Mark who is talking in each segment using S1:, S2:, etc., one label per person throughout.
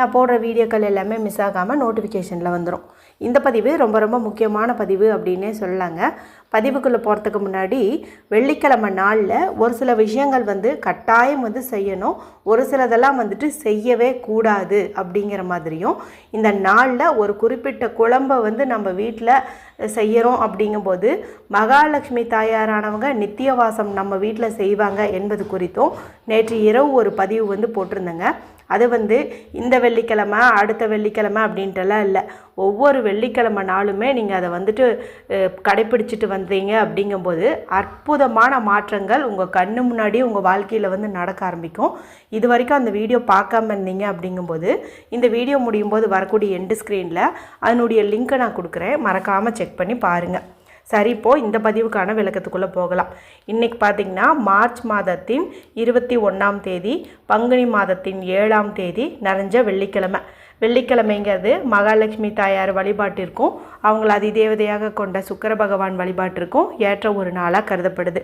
S1: நான் போடுற வீடியோக்கள் எல்லாமே மிஸ் ஆகாமல் நோட்டிஃபிகேஷனில் வந்துடும் இந்த பதிவு ரொம்ப ரொம்ப முக்கியமான பதிவு அப்படின்னே சொல்லலாங்க. பதிவுக்குள்ளே போகிறதுக்கு முன்னாடி வெள்ளிக்கிழமை நாளில் ஒரு சில விஷயங்கள் வந்து கட்டாயம் வந்து செய்யணும். ஒரு சிலதெல்லாம் வந்துட்டு செய்யவே கூடாது அப்படிங்கிற மாதிரியும் இந்த நாளில் ஒரு குறிப்பிட்ட குழம்பை வந்து நம்ம வீட்டில் செய்கிறோம் அப்படிங்கும்போது மகாலட்சுமி தாயாரானவங்க நித்தியவாசம் நம்ம வீட்டில் செய்வாங்க என்பது குறித்தும் நேற்று இரவு ஒரு பதிவு வந்து போட்டிருந்தேங்க. அது வந்து இந்த வெள்ளிக்கிழமை அடுத்த வெள்ளிக்கிழமை அப்படின்ட்டுலாம் இல்லை. ஒவ்வொரு வெள்ளிக்கிழமை நாளுமே நீங்கள் அதை வந்துட்டு கடைப்பிடிச்சிட்டு வந்தீங்க அப்படிங்கும்போது அற்புதமான மாற்றங்கள் உங்கள் கண்ணு முன்னாடி உங்கள் வாழ்க்கையில் வந்து நடக்க ஆரம்பிக்கும். இது வரைக்கும் அந்த வீடியோ பார்க்காம இருந்தீங்க அப்படிங்கும்போது இந்த வீடியோ முடியும் போது வரக்கூடிய எண்டு ஸ்க்ரீனில் அதனுடைய லிங்க்கை நான் கொடுக்குறேன். மறக்காமல் செக் பண்ணி பாருங்கள் சரி இப்போ இந்த பதிவுக்கான விளக்கத்துக்குள்ளே போகலாம். இன்றைக்கி பார்த்தீங்கன்னா மார்ச் மாதத்தின் இருபத்தி ஒன்றாம் தேதி பங்குனி மாதத்தின் ஏழாம் தேதி நிறைஞ்ச வெள்ளிக்கிழமை. வெள்ளிக்கிழமைங்கிறது மகாலட்சுமி தாயார் வழிபாட்டிற்கும் அவங்கள அதிதேவதையாக கொண்ட சுக்கர பகவான் வழிபாட்டிற்கும் ஏற்ற ஒரு நாளாக கருதப்படுது.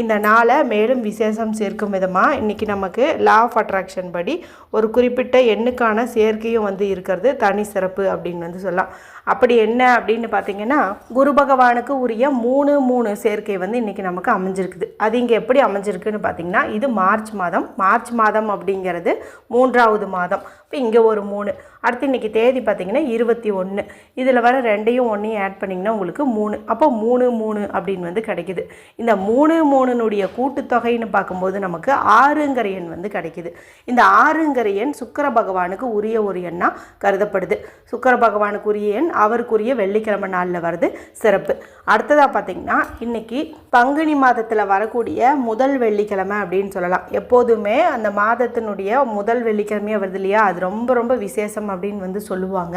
S1: இந்த நாளை மேலும் விசேஷம் சேர்க்கும் விதமாக இன்றைக்கி நமக்கு லா ஆஃப் அட்ராக்ஷன் படி ஒரு குறிப்பிட்ட எண்ணுக்கான சேர்க்கையும் வந்து இருக்கிறது தனி சிறப்பு அப்படின்னு வந்து சொல்லலாம். அப்படி என்ன அப்படின்னு பார்த்தீங்கன்னா குரு பகவானுக்கு உரிய மூணு மூணு சேர்க்கை வந்து இன்றைக்கி நமக்கு அமைஞ்சிருக்குது. அது இங்கே எப்படி அமைஞ்சிருக்குன்னு பார்த்தீங்கன்னா இது மார்ச் மாதம். மார்ச் மாதம் அப்படிங்கிறது மூன்றாவது மாதம். இப்போ இங்கே ஒரு மூணு. அடுத்து இன்றைக்கி தேதி பார்த்தீங்கன்னா இருபத்தி ஒன்று இதில் வர ரெண்டையும் ஒன்றையும் ஆட் பண்ணிங்கன்னா உங்களுக்கு மூணு. அப்போ மூணு மூணு அப்படின்னு வந்து கிடைக்குது. இந்த மூணு மூணுனுடைய கூட்டுத்தொகைன்னு பார்க்கும்போது நமக்கு ஆறுங்கிற எண் வந்து கிடைக்குது. இந்த ஆறுங்கிற எண் சுக்கர பகவானுக்கு உரிய ஒரு எண்ணாக கருதப்படுது. சுக்கர பகவானுக்கு உரிய எண் அவருக்குரிய வெள்ளிக்கிழமை நாளில் வருது சிறப்பு. அடுத்ததாக பார்த்தீங்கன்னா இன்னைக்கு பங்குனி மாதத்தில் வரக்கூடிய முதல் வெள்ளிக்கிழமை அப்படின்னு சொல்லலாம். எப்போதுமே அந்த மாதத்தினுடைய முதல் வெள்ளிக்கிழமையாக வருது இல்லையா? அது ரொம்ப ரொம்ப விசேஷம் அப்படின்னு வந்து சொல்லுவாங்க.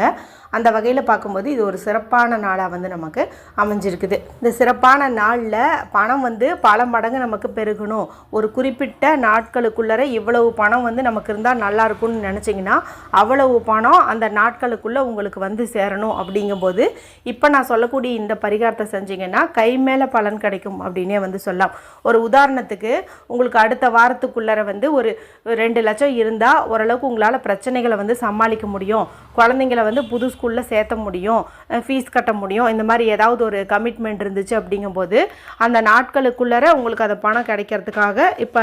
S1: அந்த வகையில் பார்க்கும்போது இது ஒரு சிறப்பான நாளாக வந்து நமக்கு அமைஞ்சிருக்குது. இந்த சிறப்பான நாளில் பணம் வந்து பல மடங்கு நமக்கு பெருகணும். ஒரு குறிப்பிட்ட நாட்களுக்குள்ளர இவ்வளவு பணம் வந்து நமக்கு இருந்தால் நல்லா இருக்கும்னு நினச்சிங்கன்னா அவ்வளவு பணம் அந்த நாட்களுக்குள்ளே உங்களுக்கு வந்து சேரணும் அப்படிங்கும்போது இப்போ நான் சொல்லக்கூடிய இந்த பரிகாரத்தை செஞ்சீங்கன்னா கை மேலே பலன் கிடைக்கும் அப்படின்னே வந்து சொல்லலாம். ஒரு உதாரணத்துக்கு உங்களுக்கு அடுத்த வாரத்துக்குள்ளே வந்து ஒரு ரெண்டு லட்சம் இருந்தால் ஓரளவுக்கு உங்களால் பிரச்சனைகளை வந்து சமாளிக்க முடியும். குழந்தைங்கள வந்து புது ஸ்கூலில் சேர்த்த முடியும். ஃபீஸ் கட்ட முடியும். இந்த மாதிரி ஏதாவது ஒரு கமிட்மெண்ட் இருந்துச்சு அப்படிங்கும்போது அந்த நாட்களுக்குள்ளே உங்களுக்கு அந்த பணம் கிடைக்கிறதுக்காக இப்போ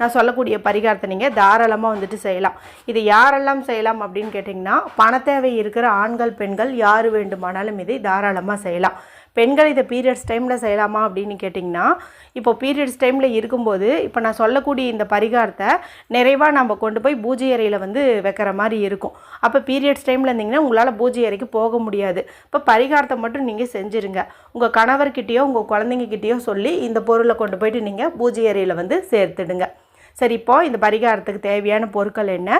S1: நான் சொல்லக்கூடிய பரிகாரத்தை நீங்கள் தாராளமாக வந்துட்டு செய்யலாம். இது யாரெல்லாம் செய்யலாம் அப்படின்னு கேட்டிங்கன்னா பண தேவை இருக்கிற ஆண்கள் பெண்கள் யார் வேண்டுமானாலும் இதை தாராளமாக செய்யலாம். பெண்கள் இதை பீரியட்ஸ் டைமில் செய்யலாமா அப்படின்னு கேட்டிங்கன்னா இப்போ பீரியட்ஸ் டைமில் இருக்கும்போது இப்போ நான் சொல்லக்கூடிய இந்த பரிகாரத்தை நிறைவாக நம்ம கொண்டு போய் பூஜை அறையில் வந்து வைக்கிற மாதிரி இருக்கும். அப்போ பீரியட்ஸ் டைமில் இருந்தீங்கன்னா உங்களால் பூஜை அறைக்கு போக முடியாது. இப்போ பரிகாரத்தை மட்டும் நீங்கள் செஞ்சுருங்க. உங்கள் கணவர்கிட்டேயோ உங்கள் குழந்தைங்கக்கிட்டேயோ சொல்லி இந்த பொருளை கொண்டு போயிட்டு நீங்கள் பூஜை அறையில் வந்து சேர்த்துடுங்க. சரி இப்போ இந்த பரிகாரத்துக்கு தேவையான பொருட்கள் என்ன?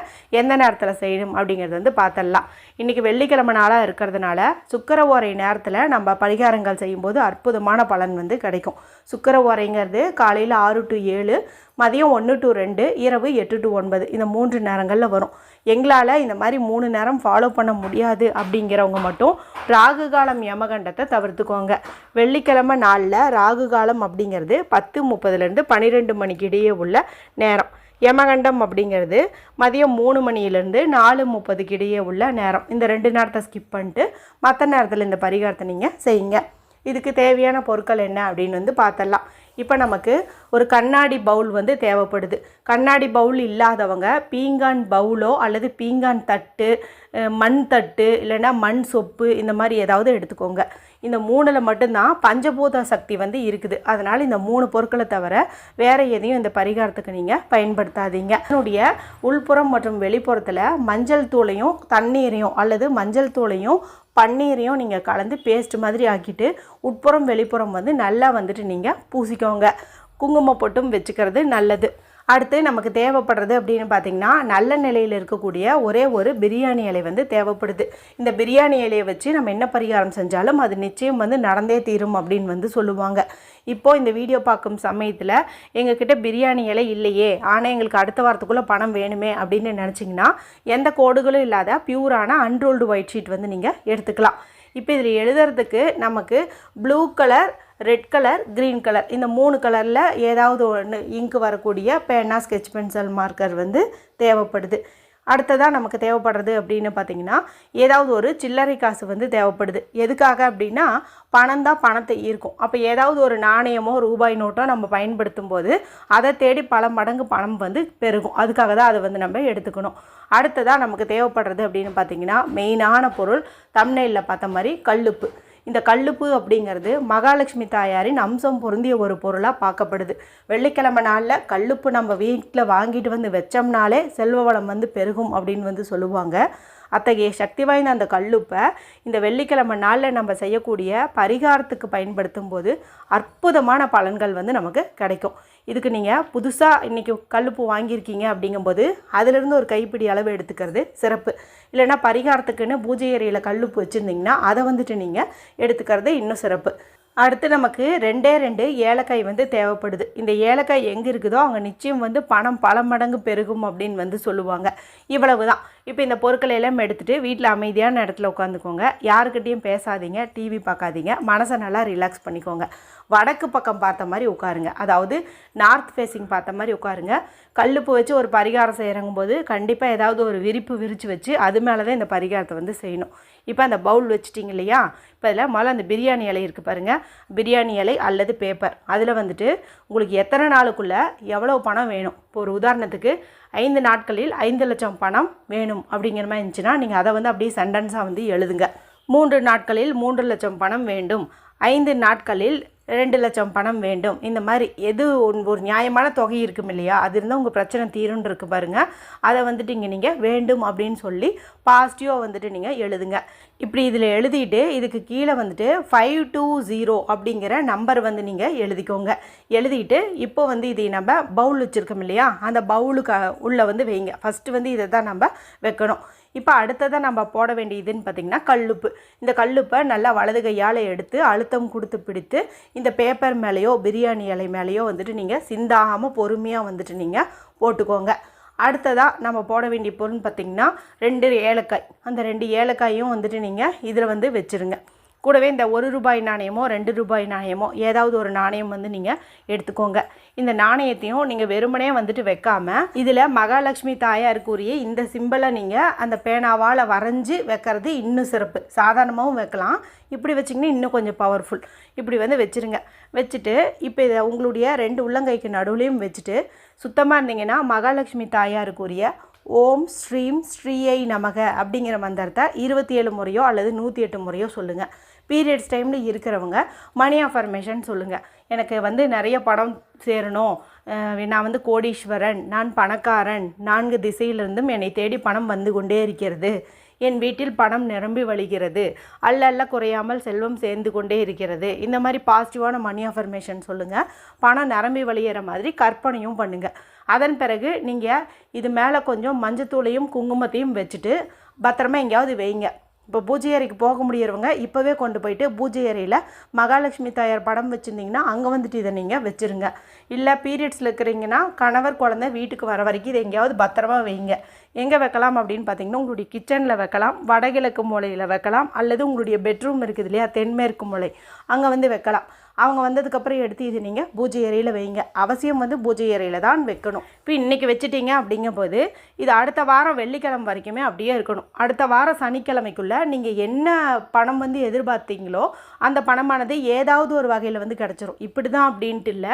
S1: எந்த நேரத்தில் செய்யணும் அப்படிங்கிறது வந்து பார்த்துடலாம் இன்றைக்கி வெள்ளிக்கிழமை நாளாக இருக்கிறதுனால சுக்கர ஓரை நேரத்தில் நம்ம பரிகாரங்கள் செய்யும்போது அற்புதமான பலன் வந்து கிடைக்கும். சுக்கர ஓரைங்கிறது காலையில் ஆறு டு ஏழு மதியம் ஒன்று டு ரெண்டு இரவு எட்டு டு ஒன்பது இந்த மூன்று நேரங்களில் வரும். எங்களால் இந்த மாதிரி மூணு நேரம் ஃபாலோ பண்ண முடியாது அப்படிங்கிறவங்க மட்டும் ராகு காலம் யமகண்டத்தை தவிர்த்துக்கோங்க. வெள்ளிக்கிழமை நாளில் ராகு காலம் அப்படிங்கிறது பத்து முப்பதுலேருந்து பன்னிரெண்டு மணிக்கு இடையே உள்ள நேரம். யமகண்டம் அப்படிங்கிறது மதியம் மூணு மணியிலேருந்து நாலு முப்பதுக்கு இடையே உள்ள நேரம். இந்த ரெண்டு நேரத்தை ஸ்கிப் பண்ணிட்டு மற்ற நேரத்தில் இந்த பரிகாரத்தை நீங்கள் செய்யுங்க. இதுக்கு தேவையான பொருட்கள் என்ன அப்படின்னு வந்து பார்த்தரலாம். இப்போ நமக்கு ஒரு கண்ணாடி பவுல் வந்து தேவைப்படுது. கண்ணாடி பவுல் இல்லாதவங்க பீங்கான் பவுலோ அல்லது பீங்கான் தட்டு மண் தட்டு இல்லைன்னா மண் சொப்பு இந்த மாதிரி ஏதாவது எடுத்துக்கோங்க. இந்த மூணில் மட்டும்தான் பஞ்சபூத சக்தி வந்து இருக்குது. அதனால் இந்த மூணு பொருட்களை தவிர வேறு எதையும் இந்த பரிகாரத்துக்கு நீங்கள் பயன்படுத்தாதீங்க. அதனுடைய உள்புறம் மற்றும் வெளிப்புறத்தில் மஞ்சள் தூளையும் தண்ணீரையும் அல்லது மஞ்சள் தூளையும் பன்னீரையும் நீங்கள் கலந்து பேஸ்ட் மாதிரி ஆக்கிட்டு உட்புறம் வெளிப்புறம் வந்து நல்லா வந்துட்டு நீங்கள் பூசிக்கோங்க. குங்குமப்பொட்டும் வச்சுக்கிறது நல்லது. அடுத்து நமக்கு தேவைப்படுறது அப்படின்னு பார்த்தீங்கன்னா நல்ல நிலையில் இருக்கக்கூடிய ஒரே ஒரு பிரியாணி இலை வந்து தேவைப்படுது. இந்த பிரியாணி இலையை வச்சு நம்ம என்ன பரிகாரம் செஞ்சாலும் அது நிச்சயம் வந்து நடந்தே தீரும் அப்படின்னு வந்து சொல்லுவாங்க. இப்போது இந்த வீடியோ பார்க்கும் சமயத்தில் எங்ககிட்ட பிரியாணி இலை இல்லையே ஆனால் எங்களுக்கு அடுத்த வாரத்துக்குள்ளே பணம் வேணுமே அப்படின்னு நினச்சிங்கன்னா எந்த கோடுகளும் இல்லாத பியூரான அன்ரோல்டு ஒயிட் ஷீட் வந்து நீங்கள் எடுத்துக்கலாம். இப்போ இதில் எழுதுறதுக்கு நமக்கு blue colour red colour green colour. இந்த மூணு கலரில் ஏதாவது ஒன்று இங்கு வரக்கூடிய பேனா ஸ்கெட்ச் பென்சில் மார்க்கர் வந்து தேவைப்படுது. அடுத்ததாக நமக்கு தேவைப்படுறது அப்படின்னு பார்த்தீங்கன்னா ஏதாவது ஒரு சில்லறை காசு வந்து தேவைப்படுது. எதுக்காக அப்படின்னா பணம் தான் பணத்தை ஈர்க்கும். அப்போ ஏதாவது ஒரு நாணயமோ ரூபாய் நோட்டோ நம்ம பயன்படுத்தும் போது அதை தேடி பல மடங்கு பணம் வந்து பெருகும். அதுக்காக தான் அதை வந்து நம்ம எடுத்துக்கணும். அடுத்ததாக நமக்கு தேவைப்படுறது அப்படின்னு பார்த்தீங்கன்னா மெயினான பொருள் தமிழ்நெல்லில் பார்த்த மாதிரி கல்லுப்பு. இந்த கல்லுப்பு அப்படிங்கிறது மகாலட்சுமி தாயாரின் அம்சம் பொருந்திய ஒரு பொருளாக பார்க்கப்படுது. வெள்ளிக்கிழமை நாளில் கல்லுப்பு நம்ம வீட்டில் வாங்கிட்டு வந்து வச்சோம்னாலே செல்வ வளம் வந்து பெருகும் அப்படின்னு வந்து சொல்லுவாங்க. அத்தகைய சக்தி வாய்ந்த அந்த கல்லுப்பை இந்த வெள்ளிக்கிழமை நாளில் நம்ம செய்யக்கூடிய பரிகாரத்துக்கு பயன்படுத்தும் போது அற்புதமான பலன்கள் வந்து நமக்கு கிடைக்கும். இதுக்கு நீங்கள் புதுசாக இன்றைக்கி கல்லுப்பு வாங்கியிருக்கீங்க அப்படிங்கும்போது அதிலிருந்து ஒரு கைப்பிடி அளவு எடுத்துக்கிறது சிறப்பு. இல்லைன்னா பரிகாரத்துக்குன்னு பூஜை அறையில் கல்லுப்பு வச்சுருந்தீங்கன்னா அதை வந்துட்டு நீங்கள் எடுத்துக்கிறது இன்னும் சிறப்பு. அடுத்து நமக்கு ரெண்டே ரெண்டு ஏலக்காய் வந்து தேவைப்படுது. இந்த ஏலக்காய் எங்கே இருக்குதோ அங்கே நிச்சயம் வந்து பணம் பல மடங்கு பெருகும் அப்படின்னு வந்து சொல்லுவாங்க. இவ்வளவு தான் இப்போ இந்த பொருட்களை எல்லாம் எடுத்துகிட்டு வீட்டில் அமைதியான இடத்துல உட்காந்துக்கோங்க. யாருக்கிட்டேயும் பேசாதீங்க டிவி பார்க்காதீங்க. மனசை நல்லா ரிலாக்ஸ் பண்ணிக்கோங்க. வடக்கு பக்கம் பார்த்த மாதிரி உட்காருங்க. அதாவது நார்த் ஃபேஸிங் பார்த்த மாதிரி உட்காருங்க. கல்லுப்பு வச்சு ஒரு பரிகாரம் செய்கிறங்கும் போது கண்டிப்பாக ஏதாவது ஒரு விரிப்பு விரித்து வச்சு அது மேலே தான் இந்த பரிகாரத்தை வந்து செய்யணும். இப்போ அந்த பவுல் வச்சுட்டிங்க இல்லையா? இப்போ இதில் முதல்ல அந்த பிரியாணி இலை இருக்குது பாருங்கள் பிரியாணி இலை அல்லது பேப்பர் அதில் வந்துட்டு உங்களுக்கு எத்தனை நாளுக்குள்ளே எவ்வளோ பணம் வேணும்? இப்போ ஒரு உதாரணத்துக்கு ஐந்து நாட்களில் ஐந்து லட்சம் பணம் வேணும் அப்படிங்கிற மாதிரி இருந்துச்சுன்னா நீங்கள் அதை வந்து அப்படியே சென்டென்ஸாக வந்து எழுதுங்க. மூன்று நாட்களில் மூன்று லட்சம் பணம் வேண்டும். ஐந்து நாட்களில் ரெண்டு லட்சம் பணம் வேண்டும். இந்த மாதிரி எது ஒன்- ஒரு நியாயமான தொகை இருக்கும் இல்லையா? அது இருந்தால் உங்கள் பிரச்சனை தீரும்னு இருக்கு பாருங்கள் அதை வந்துட்டு இங்கே நீங்கள் வேண்டும் அப்படின்னு சொல்லி பாசிட்டிவாக வந்துட்டு நீங்கள் எழுதுங்க. இப்படி இதில் எழுதிட்டு இதுக்கு கீழே வந்துட்டு ஃபைவ் டூ ஜீரோ அப்படிங்கிற நம்பர் வந்து நீங்கள் எழுதிக்கோங்க. எழுதிட்டு இப்போ வந்து இதை நம்ம பவுல் வச்சுருக்கோம் இல்லையா? அந்த பவுலுக்கு உள்ளே வந்து வைங்க. ஃபஸ்ட்டு வந்து இதை தான் நம்ம வைக்கணும். இப்போ அடுத்ததாக நம்ம போட வேண்டியதுன்னு பார்த்திங்கன்னா கல்லுப்பு. இந்த கல்லுப்பை நல்லா வலது கையால் எடுத்து அழுத்தம் கொடுத்து பிடித்து இந்த பேப்பர் மேலேயோ பிரியாணி இலை மேலேயோ வந்துட்டு நீங்கள் சிந்தாகாமல் பொறுமையாக வந்துட்டு நீங்கள் போட்டுக்கோங்க. அடுத்ததாக நம்ம போட வேண்டிய பொருள்னு பார்த்திங்கன்னா ரெண்டு ஏலக்காய். அந்த ரெண்டு ஏலக்காயும் வந்துட்டு நீங்கள் இதில் வந்து வச்சுருங்க. கூடவே இந்த ஒரு ரூபாய் நாணயமோ ரெண்டு ரூபாய் நாணயமோ ஏதாவது ஒரு நாணயம் வந்து நீங்கள் எடுத்துக்கோங்க. இந்த நாணயத்தையும் நீங்கள் வெறுமனே வந்துட்டு வைக்காமல் இதில் மகாலட்சுமி தாயாருக்குரிய இந்த சிம்பிளை நீங்கள் அந்த பேனாவால் வரைஞ்சி வைக்கிறது இன்னும் சிறப்பு. சாதாரணமாகவும் வைக்கலாம். இப்படி வச்சிங்கன்னா இன்னும் கொஞ்சம் பவர்ஃபுல் இப்படி வந்து வச்சுருங்க. வச்சுட்டு இப்போ இதை உங்களுடைய ரெண்டு உள்ளங்கைக்கு நடுவுலையும் வச்சுட்டு சுத்தமாக இருந்தீங்கன்னா மகாலட்சுமி தாயாருக்குரிய ஓம் ஸ்ரீம் ஸ்ரீயை நமக அப்படிங்கிற மந்திரத்தை இருபத்தி ஏழு முறையோ அல்லது நூற்றி எட்டு முறையோ சொல்லுங்கள் பீரியட்ஸ் டைமில் இருக்கிறவங்க மணி அஃபர்மேஷன் சொல்லுங்கள் எனக்கு வந்து நிறைய படம் சேரணும். நான் வந்து கோடீஸ்வரன் நான் பணக்காரன் நான்கு திசையிலிருந்தும் என்னை தேடி பணம் வந்து கொண்டே இருக்கிறது. என் வீட்டில் பணம் நிரம்பி வழிகிறது. அல்லல்ல அல்ல குறையாமல் செல்வம் சேர்ந்து கொண்டே இருக்கிறது. இந்த மாதிரி பாசிட்டிவான மணி அஃபர்மேஷன் சொல்லுங்கள் பணம் நிரம்பி வழியிற மாதிரி கற்பனையும் பண்ணுங்கள் அதன் பிறகு நீங்கள் இது மேலே கொஞ்சம் மஞ்சத்தூளையும் குங்குமத்தையும் வச்சுட்டு பத்திரமா எங்கேயாவது வைங்க. இப்போ பூஜை அறைக்கு போக முடியறவங்க இப்போவே கொண்டு போயிட்டு பூஜை அறையில் மகாலட்சுமி தாயார் படம் வச்சுருந்தீங்கன்னா அங்கே வந்துட்டு இதை நீங்கள் வச்சுருங்க. இல்லை பீரியட்ஸில் இருக்கிறீங்கன்னா கணவர் குழந்தை வீட்டுக்கு வர வரைக்கும் இதை எங்கேயாவது பத்திரமா வைங்க. எங்கே வைக்கலாம் அப்படின்னு பார்த்தீங்கன்னா உங்களுடைய கிச்சனில் வைக்கலாம் வடகிழக்கு மூலையில் வைக்கலாம் அல்லது உங்களுடைய பெட்ரூம் இருக்குது இல்லையா தென்மேற்கு மூலை அங்கே வந்து வைக்கலாம். அவங்க வந்ததுக்கப்புறம் எடுத்து இது நீங்கள் பூஜை அறையில் வைங்க. அவசியம் வந்து பூஜை அறையில் தான் வைக்கணும். இப்போ இன்றைக்கி வச்சுட்டீங்க அப்படிங்கும்போது இது அடுத்த வாரம் வெள்ளிக்கிழமை வரைக்குமே அப்படியே இருக்கணும். அடுத்த வாரம் சனிக்கிழமைக்குள்ளே நீங்கள் என்ன பணம் வந்து எதிர்பார்த்தீங்களோ அந்த பணமானது ஏதாவது ஒரு வகையில் வந்து கிடச்சிரும். இப்படி தான் அப்படின்ட்டு இல்லை.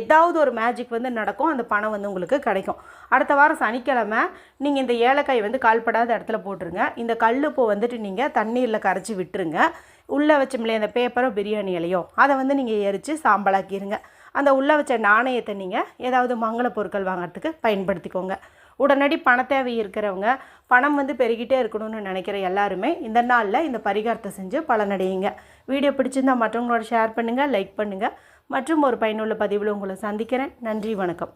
S1: ஏதாவது ஒரு மேஜிக் வந்து நடக்கும். அந்த பணம் வந்து உங்களுக்கு கிடைக்கும். அடுத்த வாரம் சனிக்கிழமை நீங்கள் நீங்கள் இந்த ஏலக்காய் வந்து கால்படாத இடத்துல போட்டுருங்க. இந்த கல்லுப்பை வந்துட்டு நீங்கள் தண்ணீரில் கரைச்சி விட்டுருங்க. உள்ளே வச்சோம்லையே அந்த பேப்பரோ பிரியாணி இலையோ அதை வந்து நீங்கள் எரித்து சாம்பலாக்கிடுங்க அந்த உள்ளே வச்ச நாணயத்தை நீங்கள் ஏதாவது மங்கள பொருட்கள் வாங்குறதுக்கு பயன்படுத்திக்கோங்க. உடனடி பண தேவை இருக்கிறவங்க பணம் வந்து பெருகிட்டே இருக்கணும்னு நினைக்கிற எல்லாருமே இந்த நாளில் இந்த பரிகாரத்தை செஞ்சு பலனடையுங்க. வீடியோ பிடிச்சிருந்தா மற்றவங்களோட ஷேர் பண்ணுங்கள் லைக் பண்ணுங்கள் மற்றும் ஒரு பயனுள்ள பதிவில் உங்களை சந்திக்கிறேன். நன்றி வணக்கம்.